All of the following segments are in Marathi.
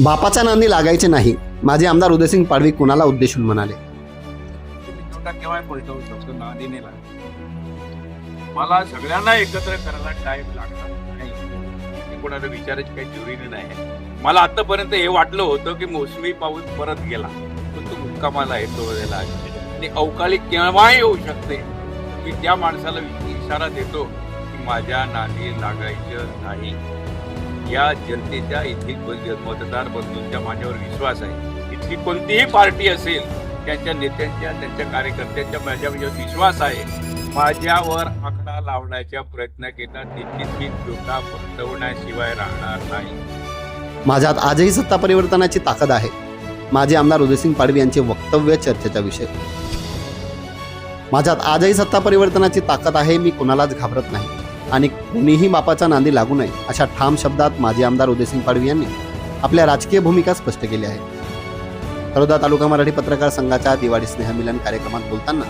बापाच्या नांदी लागायचे नाही. माझे आमदार उदयसिंग पाडवी कुणाला उद्देशून म्हणाले? छोटा केव्हा पलटवू शकतो नादीने लागतो. मला सगळ्यांना एकत्र करायला टाइम लागणार नाही. कोणाला विचारायची काही जरुरी नाही. मला आतापर्यंत हे वाटलं होतं की मोसमी पाऊस परत गेला. पण तो मुक्कामाला येतो द्यायला आणि अवकाळी केव्हाही येऊ शकते. मी त्या माणसाला इशारा देतो की माझ्या नादी लागायचं नाही. या जनतेच्या इथली मतदार बंधूंच्या माझ्यावर विश्वास आहे. इथली कोणतीही पार्टी असेल त्यांच्या नेत्यांच्या त्यांच्या कार्यकर्त्यांच्या माझ्यावर विश्वास आहे. माझ्यावर आकडा लावण्याचा प्रयत्न केला निश्चित मी चोटा पटवण्याशिवाय राहणार नाही. माझ्यात आजही सत्ता परिवर्तनाची ताकद आहे. माझे आमदार उदयसिंग पाडवी यांचे वक्तव्य चर्चेचा विषय. माझ्यात आजही सत्ता परिवर्तनाची ताकद आहे मी कुणालाच घाबरत नाही. आणि कुणीही बापाचा नांदी लागू नये अशा ठाम शब्दात माजी आमदार उदयसिंग पाडवी यांनी आपल्या राजकीय भूमिका स्पष्ट केली आहे. खरोदा तालुका मराठी पत्रकार संघाच्या दिवाळी स्नेहमिलन कार्यक्रमात बोलताना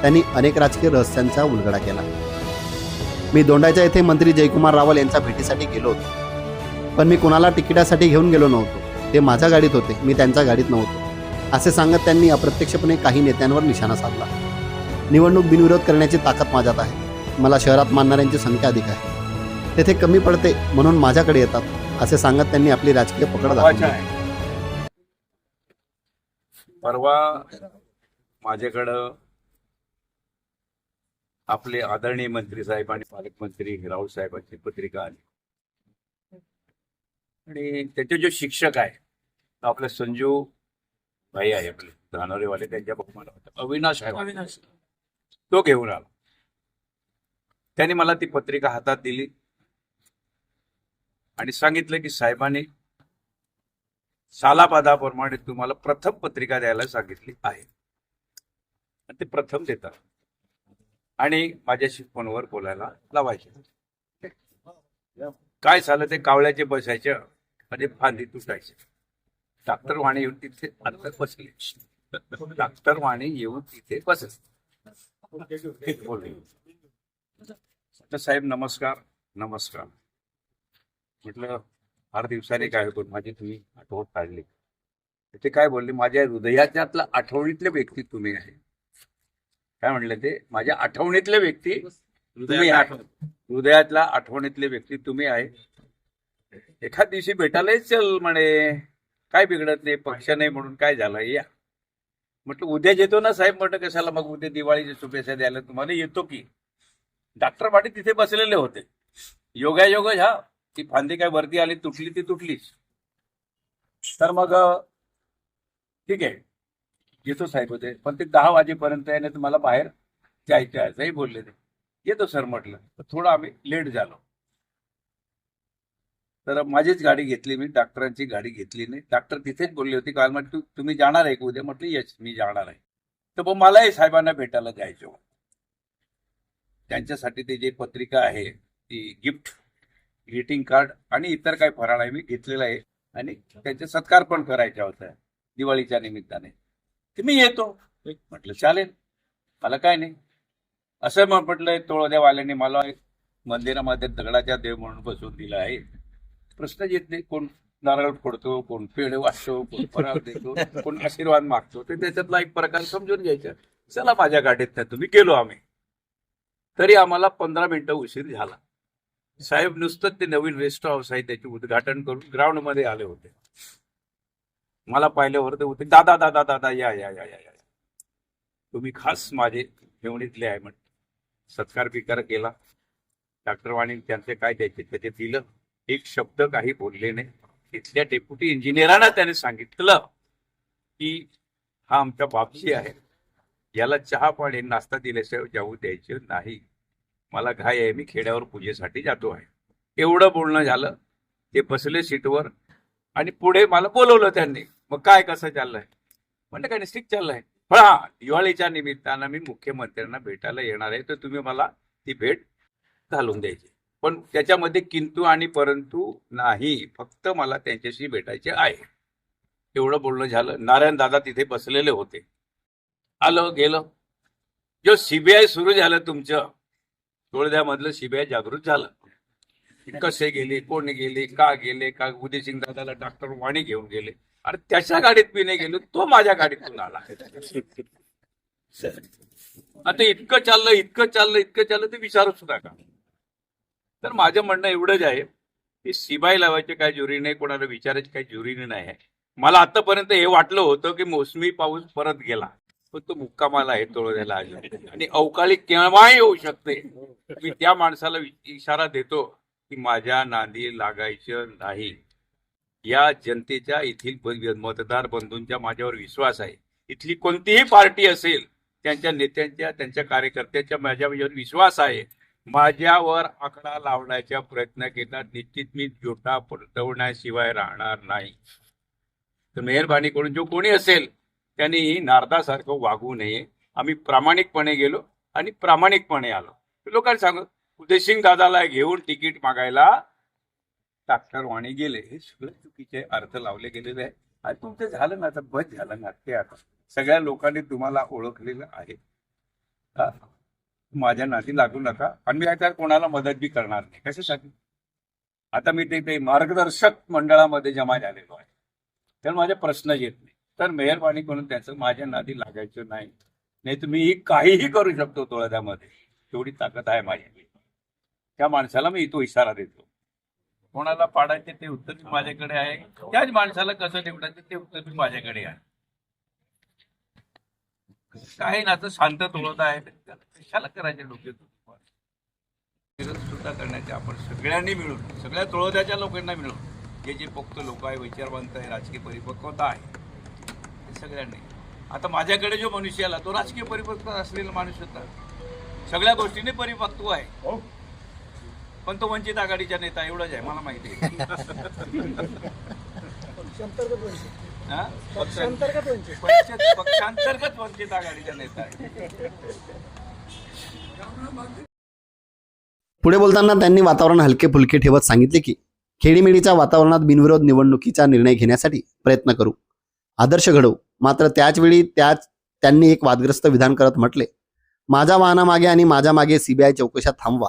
त्यांनी अनेक राजकीय रहस्यांचा उलगडा केला. मी दोंडाच्या येथे मंत्री जयकुमार रावल यांच्या भेटीसाठी गेलो होतो. पण मी कुणाला तिकिटासाठी घेऊन गेलो नव्हतो. ते माझ्या गाडीत होते मी त्यांच्या गाडीत नव्हतो. असे सांगत त्यांनी अप्रत्यक्षपणे काही नेत्यांवर निशाणा साधला. निवडणूक बिनविरोध करण्याची ताकद माझ्यात आहे. मला शहरात मानणाऱ्यांची संख्या अधिक आहे. तेथे कमी पडते म्हणून माझ्याकडे येतात असे सांगत त्यांनी आपली राजकीय पकड परवा माझ्याकडं आपले आदरणीय मंत्री साहेब आणि पालकमंत्री राऊत साहेबांची पत्रिका आली. आणि त्याचे जे शिक्षक आहे तो आपले संजू भाई आहे आपले धानोरेवाले त्यांच्या बहुमान होता अविनाश आहे. अविनाश. तो घेऊन आला. त्यांनी मला ती पत्रिका हातात दिली. आणि सांगितलं की साहेबांनी सालापादाप्रमाणे तुम्हाला प्रथम पत्रिका द्यायला सांगितली आहे. आणि ते प्रथम देतात. आणि माझ्याशी फोनवर बोलायला लावायचे. काय झालं? ते कावळ्याचे बसायचे. आणि फांदी तुटायचे. डॉक्टर वाणी येऊन तिथे अंतर बसले. डॉक्टर वाणी येऊन तिथे बसले. बोलले साहेब नमस्कार. नमस्कार. म्हटलं फार दिवसाने काय होतो माझी तुम्ही आठवण काढली. ते काय बोलले माझ्या हृदयाच्यातला आठवणीतले व्यक्ती तुम्ही आहे. काय म्हणले ते? माझ्या आठवणीतले व्यक्ती तुम्ही हृदयातला आठवणीतले व्यक्ती तुम्ही आहे. एखाद दिवशी भेटायलाच चल म्हणे. काय बिघडत नाही पक्ष नाही म्हणून काय झालं या. म्हटलं उद्या येतो ना साहेब. म्हटलं कशाला मग उद्या दिवाळीच्या शुभेच्छा द्यायला? तुम्हाला येतो की. डॉक्टर पाटील तिथे बसलेले होते. योगायोग ह्या ती फांदी काय वरती आली तुटली ती तुटलीच तर मग ठीक आहे. येतो साहेब होते. पण ते दहा वाजेपर्यंत आहे ना मला बाहेर जायचं आहे. असंही बोलले ते. येतो सर म्हटलं. तर थोडं आम्ही लेट झालो. तर माझीच गाडी घेतली मी डॉक्टरांची गाडी घेतली नाही. डॉक्टर तिथेच बोलले होते काल म्हटलं तुम्ही जाणार आहे का उद्या? म्हटलं यश मी जाणार आहे. तर मग मलाही साहेबांना भेटायला जायचं त्यांच्यासाठी ते जे पत्रिका आहे ती गिफ्ट ग्रीटिंग कार्ड आणि इतर काही फराळ आहे मी घेतलेला आहे. आणि त्यांचे सत्कार पण करायचा होता दिवाळीच्या निमित्ताने. ते मी येतो. म्हटलं चालेल. मला काय नाही. असं मग म्हटलं तोळदेवाल्याने मला एक मंदिरामध्ये दगडाच्या देव म्हणून बसवून दिला आहे. प्रश्न येत नाही कोण नारळ फोडतो कोण पेढे वाचतो कोण फराळ देतो कोण आशीर्वाद मागतो ते त्याच्यातला एक प्रकार समजून घ्यायचा. चला माझ्या गाडीत नाही तुम्ही गेलो आम्ही. तरी आम्हाला पंधरा मिनिटं उशीर झाला. साहेब नुसतं ते नवीन रेस्ट हाऊस आहे त्याचे उद्घाटन करून ग्राउंडमध्ये आले होते. मला पाहिल्यावर ते होते दादा दादा दादा या या या या या. तुम्ही खास माझे ठेवणीतले आहे म्हण सत्कार बिकार केला. डॉक्टर वाणी त्यांचे काय द्यायचे त्याचे दिलं. एक शब्द काही बोलले नाही. तिथल्या डेप्युटी इंजिनियरांना त्याने सांगितलं की हा आमच्या बापशी आहे याला चहा पाणी नाश्ता दिल्याशिवाय जाऊ द्यायचे नाही. मला घाय आहे मी खेड्यावर पूजेसाठी जातो आहे. एवढं बोलणं झालं ते बसले सीटवर आणि पुढे मला बोलवलं त्यांनी. मग काय कसं चाललंय? म्हणलं काय निश्चित चाललंय. पण हा दिवाळीच्या निमित्तानं मी मुख्यमंत्र्यांना भेटायला येणार आहे तर तुम्ही मला ती भेट घालून द्यायची. पण त्याच्यामध्ये किंतू आणि परंतु नाही फक्त मला त्यांच्याशी भेटायचे आहे. एवढं बोलणं झालं. नारायण दादा तिथे बसलेले होते. आलं गेलं. जो सीबीआय सुरू झालं तुमचं. मधलं सीबीआय जागृत झालं. कसे गेले कोण गेले का गेले का उदयसिंग दादाला डॉक्टर वाणी घेऊन गेले. अरे त्याच्या गाडीत मी नाही गेलो तो माझ्या गाडीतून आला. आता इतकं चाललं इतकं चाललं इतकं चाललं ते विचारू सुद्धा का तर माझं म्हणणं एवढंच आहे की सिबाई लावायची काय जुरी नाही कोणाला विचारायची काही ज्युरी नाही. आहे मला आतापर्यंत हे वाटलं होतं की मोसमी पाऊस परत गेला. पण तो मुक्कामाला आहे तोळद्याला आणि अवकाळी केव्हाही येऊ शकते. मी त्या माणसाला इशारा देतो की माझ्या नांदी लागायचं नाही. या जनतेच्या येथील मतदार बंधूंचा माझ्यावर विश्वास आहे. इथली कोणतीही पार्टी असेल त्यांच्या नेत्यांच्या त्यांच्या कार्यकर्त्यांच्या माझ्यावर विश्वास आहे. माझ्यावर आकडा लावण्याचा प्रयत्न केला निश्चित मी जोटा पलटवण्याशिवाय राहणार नाही. तर मेहरबानी करून जो कोणी असेल त्यांनी नारदासारखं वागू नये. आम्ही प्रामाणिकपणे गेलो आणि प्रामाणिकपणे आलो. लोकांनी सांगू उदयसिंग दादाला घेऊन तिकीट मागायला डॉक्टर वाणी गेले. हे सगळे चुकीचे अर्थ लावले गेलेले आहे आणि तुमचं झालं ना आता बस झालं ना ते आता. सगळ्या लोकांनी तुम्हाला ओळखलेलं आहे. माझ्या नाती लागू नका. आणि मी आता कोणाला मदत बी करणार नाही. कशासाठी? आता मी ते ते मार्गदर्शक मंडळामध्ये जमा झालेलो आहे. तर माझे प्रश्न येत नाही. तर मेहरबानी करून त्याचं माझ्या नादी लागायचं नाही. नाही तर मी काहीही करू शकतो तोळद्यामध्ये तेवढी ताकद आहे माझी त्या माणसाला मी तो इशारा देतो. कोणाला पाडायचे ते उत्तर माझ्याकडे आहे. त्याच माणसाला कसं निवडायचं ते उत्तर माझ्याकडे आहे. काही ना तर शांत तोळत आहे. कशाला करायचे डोके सुद्धा करण्याचे आपण सगळ्यांनी मिळून सगळ्या तोळद्याच्या लोकांना मिळून जे जे पोक्त लोक आहे विचारवंत आहे राजकीय परिपक्वता आहे सगळ्यांनी. आता माझ्याकडे जो मनुष्य आला तो राजकीय परिपक्व असलेला माणूस होता. सगळ्या गोष्टीने परिपक्व आहे. पण तो वंचित आघाडीचा नेता एवढाच आहे मला माहिती आहे. हा? पक्षांतर्गत वंचित. पक्ष- पक्षांतर्गत वंचित आघाडीचा नेता आहे. पुढे बोलताना त्यांनी वातावरण हलके फुलके ठेवत सांगितले की खेडीमेडीच्या वातावरणात बिनविरोध निवडणुकीचा निर्णय घेण्यासाठी प्रयत्न करू. आदर्श घडवू. मात्र त्याच वेळी त्याच त्यांनी एक वादग्रस्त विधान करत म्हटले माझ्या वाहनामागे आणि माझ्या मागे सीबीआय चौकशा थांबवा.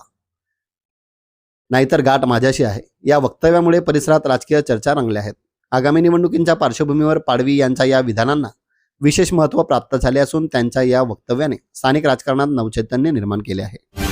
नाहीतर गाठ माझ्याशी आहे. या वक्तव्यामुळे परिसरात राजकीय चर्चा रंगल्या आहेत. आगामी निवडणुकींच्या पार्श्वभूमीवर पाडवी यांच्या या विधानांना विशेष महत्त्व प्राप्त झाले असून त्यांच्या या वक्तव्याने स्थानिक राजकारणात नवचैतन्य निर्माण केले आहे.